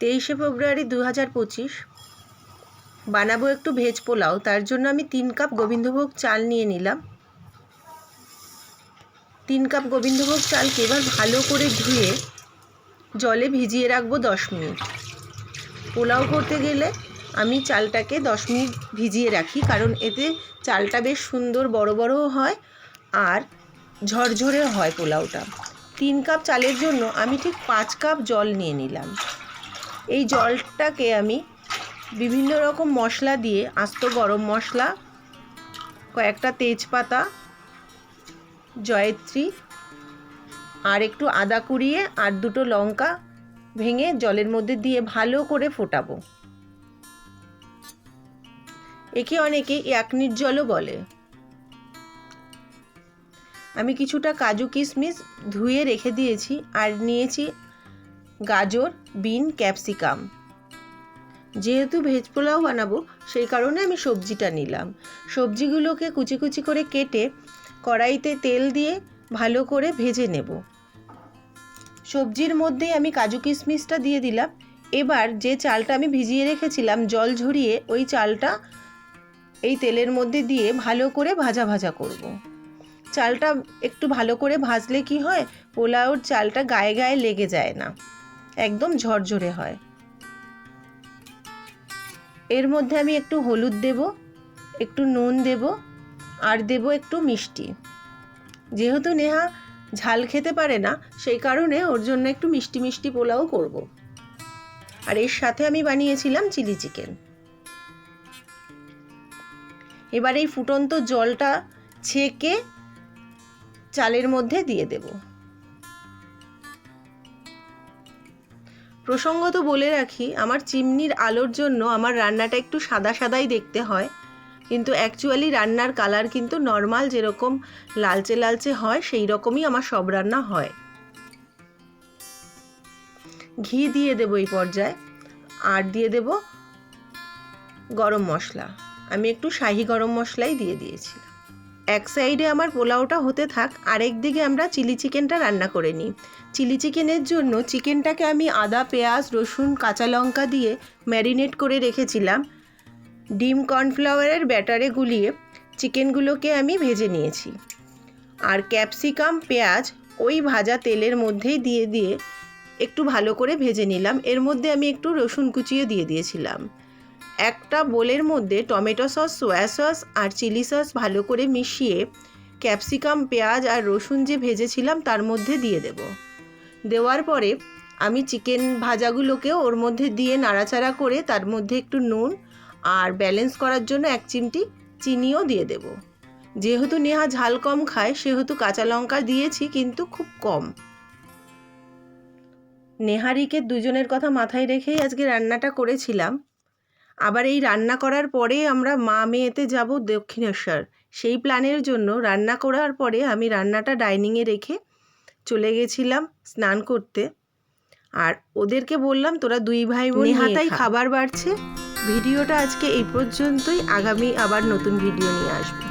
তেইশে ফেব্রুয়ারি দু হাজার পঁচিশ বানাবো একটু ভেজ পোলাও, তার জন্য আমি তিন কাপ গোবিন্দভোগ চাল নিয়ে নিলাম। তিন কাপ গোবিন্দভোগ চালকে এবার ভালো করে ধুয়ে জলে ভিজিয়ে রাখব দশ মিনিট। পোলাও করতে গেলে আমি চালটাকে দশ মিনিট ভিজিয়ে রাখি, কারণ এতে চালটা বেশ সুন্দর বড় বড়ও হয় আর ঝরঝরে হয় পোলাওটা। তিন কাপ চালের জন্য আমি ঠিক পাঁচ কাপ জল নিয়ে নিলাম। এই জলটাকে আমি বিভিন্ন রকম মশলা দিয়ে, আস্ত গরম মশলা, কয়েকটা তেজপাতা, জয়ত্রী, আর একটু আদা কুড়িয়ে আর দুটো লঙ্কা ভেঙে জলের মধ্যে দিয়ে ভালো করে ফোটাবো। একে অনেকে একনির জলও বলে। আমি কিছুটা কাজু কিশমিশ ধুয়ে রেখে দিয়েছি আর নিয়েছি গাজর, বিন, ক্যাপসিকাম। যেহেতু ভেজ পোলাও বানাবো, সেই কারণে আমি সবজিটা নিলাম। সবজিগুলোকে কুচি কুচি করে কেটে কড়াইতে তেল দিয়ে ভালো করে ভেজে নেব। সবজির মধ্যে আমি কাজু কিশমিশটা দিয়ে দিলাম। এবার যে চালটা আমি ভিজিয়ে রেখেছিলাম, জল ঝরিয়ে ওই চালটা এই তেলের মধ্যে দিয়ে ভালো করে ভাজা ভাজা করব। চালটা একটু ভালো করে ভাজলে কি হয়, পোলাওর চালটা গায়ে গায়ে লেগে যায় না। একদম ঝরঝরে হয়। এর মধ্যে আমি একটু হলুদ দেব, একটু নুন দেব, আর দেব একটু মিষ্টি। যেহেতু নেহা ঝাল খেতে পারে না, সেই কারণে ওর জন্য একটু মিষ্টি মিষ্টি পোলাও করব। আর এর সাথে আমি বানিয়েছিলাম চিলি চিকেন। এবার এই ফুটন্ত জলটা ছেঁকে চালের মধ্যে দিয়ে দেব। প্রসঙ্গত বলে রাখি, আমার চিমনির আলোর জন্য আমার রান্নাটা একটু সাদা সাদাই দেখতে হয়। কিন্তু অ্যাকচুয়ালি রান্নার কালার কিন্তু নর্মাল যেরকম লালচে লালচে হয়, সেই রকমই আমার সব রান্না হয়। ঘি দিয়ে দেবো এই পর্যায়ে। আর দিয়ে দেব গরম মশলা। আমি একটু শাহি গরম মশলাই দিয়ে দিয়েছিলাম। এক সাইডে আমার পোলাওটা হতে থাক, আরেক দিকে আমরা চিলি চিকেনটা রান্না করে নিই। চিলি চিকেনের জন্য চিকেনটাকে আমি আদা, পেঁয়াজ, রসুন, কাঁচা লঙ্কা দিয়ে ম্যারিনেট করে রেখেছিলাম। ডিম কর্নফ্লাওয়ারের ব্যাটারে গুলিয়ে চিকেনগুলোকে আমি ভেজে নিয়েছি। আর ক্যাপসিকাম, পেঁয়াজ ওই ভাজা তেলের মধ্যেই দিয়ে দিয়ে একটু ভালো করে ভেজে নিলাম। এর মধ্যে আমি একটু রসুন কুচিয়ে দিয়ে দিয়েছিলাম। একটা বোলের মধ্যে টমেটো সস, সোয়া সস আর চিলি সস ভালো করে মিশিয়ে ক্যাপসিকাম, পেঁয়াজ আর রসুন যে ভেজেছিলাম তার মধ্যে দিয়ে দেব। দেওয়ার পরে আমি চিকেন ভাজাগুলোকে ওর মধ্যে দিয়ে নাড়াচাড়া করে তার মধ্যে একটু নুন আর ব্যালেন্স করার জন্য এক চিমটি চিনিও দিয়ে দেব। যেহেতু নেহা ঝাল কম খায়, সেহেতু কাঁচা লঙ্কা দিয়েছি কিন্তু খুব কম। নেহারিকে দুজনের কথা মাথায় রেখেই আজকে রান্নাটা করেছিলাম। আবার এই রান্না করার পরে আমরা মা মেয়েতে যাব দক্ষিণেশ্বর। সেই প্ল্যানের জন্য রান্না করার পরে আমি রান্নাটা ডাইনিংয়ে রেখে চলে গেছিলাম স্নান করতে। আর ওদেরকে বললাম তোরা দুই ভাই বোন হাতাই খাবার বাড়ছে। ভিডিওটা আজকে এই পর্যন্তই। আগামী আবার নতুন ভিডিও নিয়ে আসব।